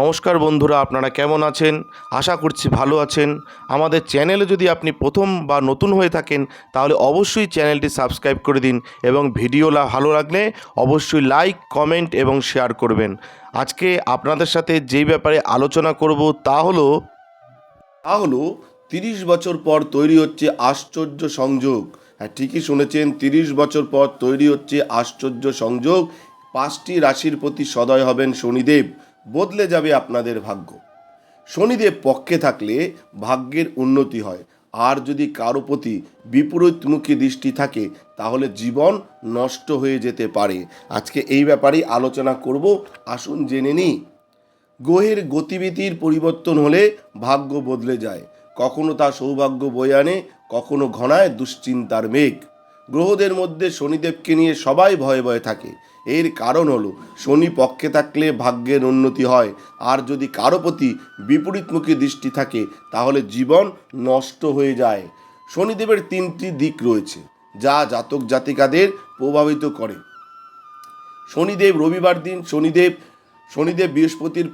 নমস্কার বন্ধুরা, আপনারা কেমন আছেন? আশা করছি ভালো আছেন। আমাদের চ্যানেলে যদি আপনি প্রথম বা নতুন হয়ে থাকেন, তাহলে অবশ্যই চ্যানেলটি সাবস্ক্রাইব করে দিন এবং ভিডিও ভালো লাগলে অবশ্যই লাইক, কমেন্ট এবং শেয়ার করবেন। আজকে আপনাদের সাথে যেই ব্যাপারে আলোচনা করব তা হলো তা হলো তিরিশ বছর পর তৈরি হচ্ছে আশ্চর্য সংযোগ। হ্যাঁ ঠিকই শুনেছেন, তিরিশ বছর পর তৈরি হচ্ছে আশ্চর্য সংযোগ। পাঁচটি রাশির প্রতি সদয় হবেন শনিদেব। বদলে যাবে আপনাদের ভাগ্য। শনিদেব পক্ষে থাকলে ভাগ্যের উন্নতি হয়। আর যদি কারও প্রতি বিপরীতমুখী দৃষ্টি থাকে, তাহলে জীবন নষ্ট হয়ে যেতে পারে। আজকে এই ব্যাপারেই আলোচনা করব। আসুন জেনে নিই, গ্রহের গতিবিধির পরিবর্তন হলে ভাগ্য বদলে যায়। কখনো তা সৌভাগ্য বয়ে আনে, কখনো ঘনায় দুশ্চিন্তার মেঘ। গ্রহদের মধ্যে শনিদেবকে নিয়ে সবাই ভয়ে ভয়ে থাকে। এর কারণ হলো, শনি পক্ষে থাকলে ভাগ্যের উন্নতি হয়। আর যদি কারও প্রতি বিপরীতমুখী দৃষ্টি থাকে, তাহলে জীবন নষ্ট হয়ে যায়। শনিদেবের তিনটি দিক রয়েছে, যা জাতক জাতিকাদের প্রভাবিত করে। শনিদেব রবিবার দিন শনিদেব শনিদেব বৃহস্পতির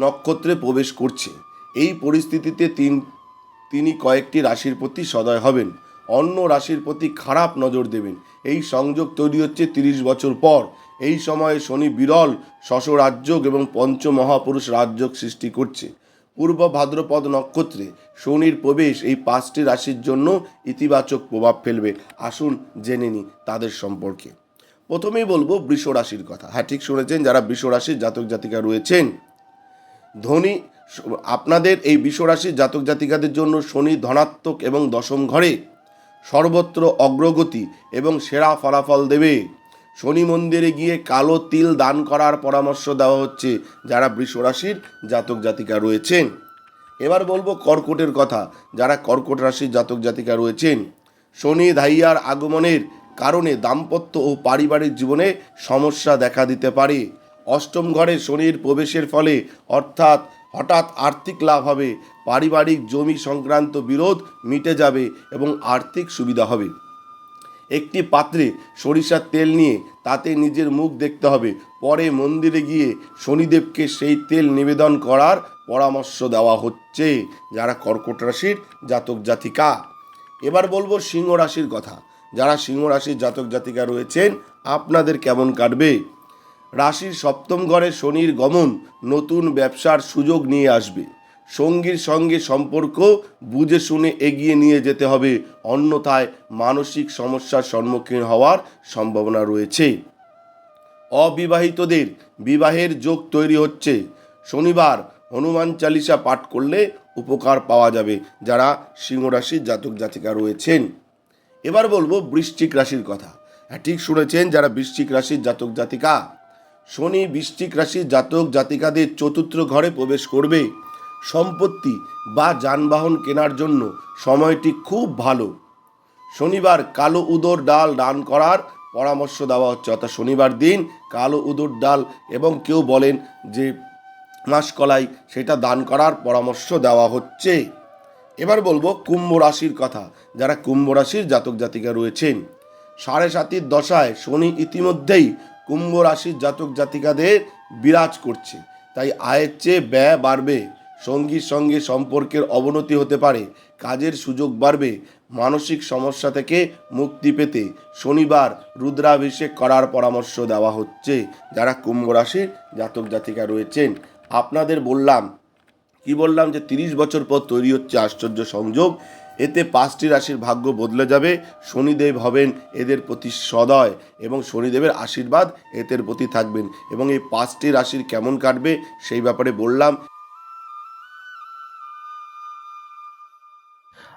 নক্ষত্রে প্রবেশ করছে। এই পরিস্থিতিতে তিন, তিনি কয়েকটি রাশির প্রতি সদয় হবেন। অন্য রাশির প্রতি খারাপ নজর দেবেন। এই সংযোগ তৈরি হচ্ছে তিরিশ বছর পর। এই সময়ে শনি বিরল শশ রাজ্যক এবং পঞ্চ মহাপুরুষ রাজ্যক সৃষ্টি করছে। পূর্ব ভাদ্রপদ নক্ষত্রে শনির প্রবেশ এই পাঁচটি রাশির জন্য ইতিবাচক প্রভাব ফেলবে। আসুন জেনে নিই তাদের সম্পর্কে। প্রথমেই বলব বৃষ রাশির কথা। হ্যাঁ ঠিক শুনেছেন যারা বৃষ রাশির জাতক জাতিকা রয়েছেন। ধনী, আপনাদের এই বিশ্বরাশির জাতক জাতিকাদের জন্য শনি ধনাত্মক এবং দশম ঘরে সর্বত্র অগ্রগতি এবং সেরা ফলাফল দেবে। শনি মন্দিরে গিয়ে কালো তিল দান করার পরামর্শ দেওয়া হচ্ছে যারা বৃষরাশির জাতক জাতিকা রয়েছেন। এবার বলব কর্কটের কথা, যারা কর্কট রাশির জাতক জাতিকা রয়েছেন। শনি ধাইয়ার আগমনের কারণে দাম্পত্য ও পারিবারিক জীবনে সমস্যা দেখা দিতে পারে। অষ্টম ঘরে শনির প্রবেশের ফলে অর্থাৎ হঠাৎ আর্থিক লাভ হবে, পারিবারিক জমি সংক্রান্ত বিরোধ মিটে যাবে এবং আর্থিক সুবিধা হবে। একটি পাত্রে সরিষার তেল নিয়ে তাতে নিজের মুখ দেখতে হবে। পরে মন্দিরে গিয়ে শনিদেবকে সেই তেল নিবেদন করার পরামর্শ দেওয়া হচ্ছে। যারা কর্কট রাশির জাতক জাতিকা। এবার বলব সিংহ রাশির কথা। যারা সিংহ রাশির জাতক জাতিকা রয়েছেন, আপনাদের কেমন কাটবে? রাশির সপ্তম ঘরে শনির গমন নতুন ব্যবসার সুযোগ নিয়ে আসবে। সঙ্গীর সঙ্গে সম্পর্ক বুঝে শুনে এগিয়ে নিয়ে যেতে হবে, অন্যথায় মানসিক সমস্যার সম্মুখীন হওয়ার সম্ভাবনা রয়েছে। অবিবাহিতদের বিবাহের যোগ তৈরি হচ্ছে। শনিবার হনুমান চালিসা পাঠ করলে উপকার পাওয়া যাবে, যারা সিংহ রাশির জাতক জাতিকা রয়েছেন। এবার বলব বৃশ্চিক রাশির কথা। হ্যাঁ ঠিক শুনেছেন, যারা বৃশ্চিক রাশির জাতক জাতিকা শনি, বৃশ্চিক রাশির জাতক, জাতিকাদের চতুর্থ ঘরে প্রবেশ করবে। সম্পত্তি বা যানবাহন কেনার জন্য সময়টি খুব ভালো। শনিবার কালো উদর ডাল দান করার পরামর্শ দেওয়া হচ্ছে। অর্থাৎ শনিবার দিন কালো উদর ডাল এবং কেউ বলেন যে মাসকলাই সেটা দান করার পরামর্শ দেওয়া হচ্ছে। এবার বলব কুম্ভ রাশির কথা। যারা কুম্ভ রাশির জাতক জাতিকা রয়েছেন, সাড়ে সাতির দশায় শনি ইতিমধ্যেই কুম্ভ রাশির জাতক জাতিকাদের বিরাজ করছে। তাই আয়ের চেয়ে ব্যয় বাড়বে, সঙ্গীর সঙ্গে সম্পর্কের অবনতি হতে পারে, কাজের সুযোগ বাড়বে, মানসিক সমস্যা থেকে মুক্তি পেতে শনিবার রুদ্রাভিষেক করার পরামর্শ দেওয়া হচ্ছে। যারা কুম্ভ রাশির জাতক জাতিকা রয়েছেন, আপনাদের বললাম, কি বললাম যে তিরিশ বছর পর তৈরি হচ্ছে আশ্চর্য সংযোগ। এতে পাঁচটি রাশির ভাগ্য বদলে যাবে। শনিদেব হবেন এদের প্রতি সদয় এবং শনিদেবের আশীর্বাদ এদের প্রতি থাকবেন। এবং এই পাঁচটি রাশির কেমন কাটবে সেই ব্যাপারে বললাম।